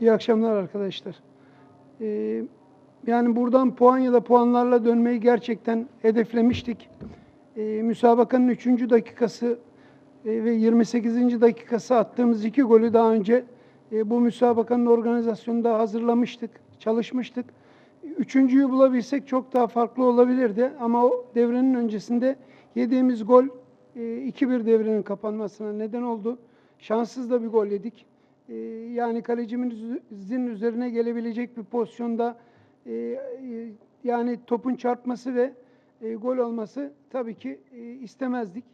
İyi akşamlar arkadaşlar. Ee, yani buradan puan ya da puanlarla dönmeyi gerçekten hedeflemiştik. Ee, müsabakanın 3. dakikası e, ve 28. dakikası attığımız iki golü daha önce e, bu müsabakanın organizasyonunda hazırlamıştık, çalışmıştık. Üçüncüyü bulabilsek çok daha farklı olabilirdi ama o devrenin öncesinde yediğimiz gol e, 2-1 devrenin kapanmasına neden oldu. Şanssız da bir gol yedik. E, Yani kalecimizin üzerine gelebilecek bir pozisyonda e, e, yani topun çarpması ve e, gol olması tabii ki e, istemezdik.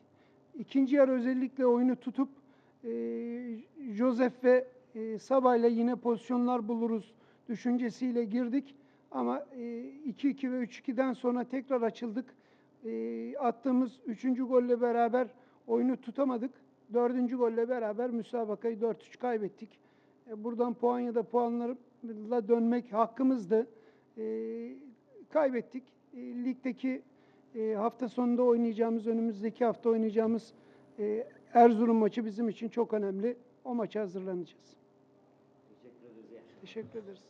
İkinci yarı özellikle oyunu tutup e, Josef ve e, Sabah'la yine pozisyonlar buluruz düşüncesiyle girdik. Ama e, 2-2 ve 3-2'den sonra tekrar açıldık. E, attığımız 3. golle beraber oyunu tutamadık. 4. golle beraber müsabakayı 4-3 kaybettik. E, buradan puan ya da puanlarla dönmek hakkımızdı. E, kaybettik. Ligdeki hafta sonunda oynayacağımız, önümüzdeki hafta oynayacağımız Erzurum maçı bizim için çok önemli. O maça hazırlanacağız. Teşekkür ederiz. Teşekkür ederiz.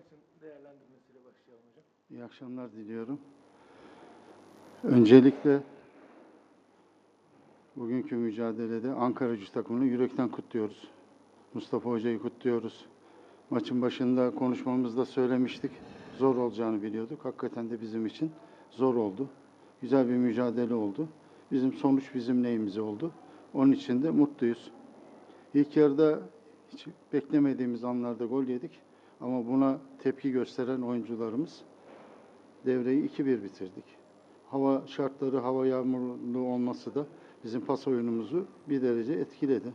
Maçın değerlendirmesiyle başlayalım hocam. İyi akşamlar diliyorum. Öncelikle bugünkü mücadelede Ankara Gücü takımını yürekten kutluyoruz. Mustafa Hoca'yı kutluyoruz. Maçın başında konuşmamızda söylemiştik. Zor olacağını biliyorduk. Hakikaten de bizim için zor oldu. Güzel bir mücadele oldu. Bizim sonuç bizim neyimize oldu. Onun için de mutluyuz. İlk yarıda hiç beklemediğimiz anlarda gol yedik. Ama buna tepki gösteren oyuncularımız devreyi 2-1 bitirdik. Hava şartları, hava yağmurlu olması da bizim pas oyunumuzu bir derece etkiledi.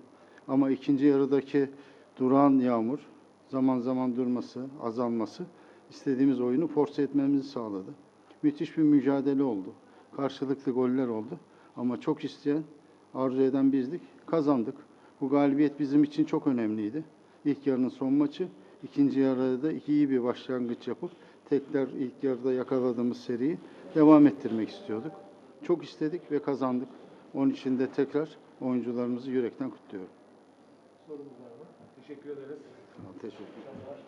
Ama ikinci yarıdaki duran yağmur, zaman zaman durması, azalması istediğimiz oyunu force etmemizi sağladı. Müthiş bir mücadele oldu. Karşılıklı goller oldu. Ama çok isteyen, arzu eden bizdik. Kazandık. Bu galibiyet bizim için çok önemliydi. İlk yarının son maçı. İkinci yarıda da iyi bir başlangıç yapıp tekrar ilk yarıda yakaladığımız seriyi devam ettirmek istiyorduk. Çok istedik ve kazandık. Onun için de tekrar oyuncularımızı yürekten kutluyorum. Sorumuz var mı? Teşekkür ederiz. Teşekkür ederim.